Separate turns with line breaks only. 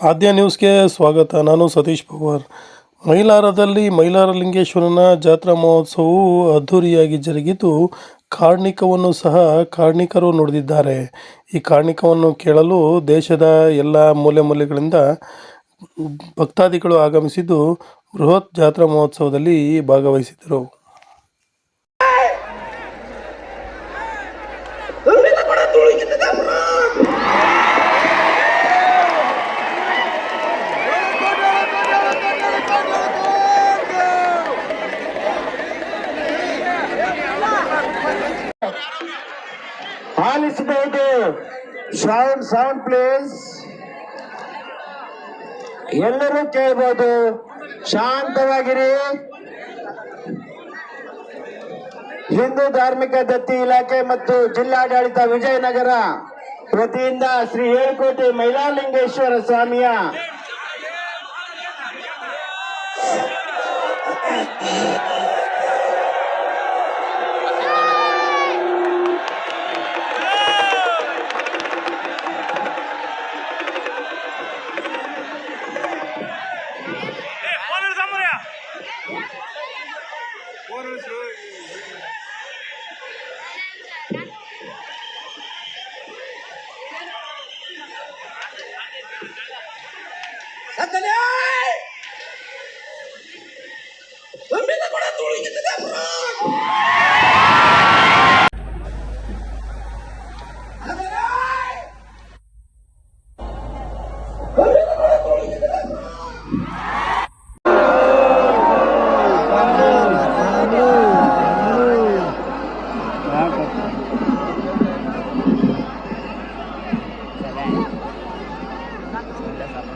ಆದ್ಯ ನ್ಯೂಸ್ಗೆ ಸ್ವಾಗತ. ನಾನು ಸತೀಶ್ ಪವಾರ್. ಮೈಲಾರದಲ್ಲಿ ಮೈಲಾರ ಲಿಂಗೇಶ್ವರನ ಜಾತ್ರಾ ಮಹೋತ್ಸವವು ಅದ್ಧೂರಿಯಾಗಿ ಜರುಗಿದ್ದು, ಕಾರ್ಣಿಕವನ್ನು ಸಹ ಕಾರ್ಣಿಕರು ನುಡಿದಿದ್ದಾರೆ ಈ ಕಾರ್ಣಿಕವನ್ನು ಕೇಳಲು ದೇಶದ ಎಲ್ಲ ಮೂಲೆ ಮೂಲೆಗಳಿಂದ ಭಕ್ತಾದಿಗಳು ಆಗಮಿಸಿದ್ದು ಬೃಹತ್ ಜಾತ್ರಾ ಮಹೋತ್ಸವದಲ್ಲಿ ಭಾಗವಹಿಸಿದರು
ಆಲಿಸಬಹುದು ಸೌಂಡ್ ಸೌಂಡ್ ಪ್ಲೇಸ್ ಎಲ್ಲರೂ ಕೇಳ್ಬೋದು. ಶಾಂತವಾಗಿರಿ. ಹಿಂದೂ ಧಾರ್ಮಿಕ ದತ್ತಿ ಇಲಾಖೆ ಮತ್ತು ಜಿಲ್ಲಾಡಳಿತ ವಿಜಯನಗರ ವತಿಯಿಂದ ಶ್ರೀ ಏಳ್ಕೋಟೆ ಮೈಲಾಲಿಂಗೇಶ್ವರ ಸ್ವಾಮಿಯ
Let me look at
the door.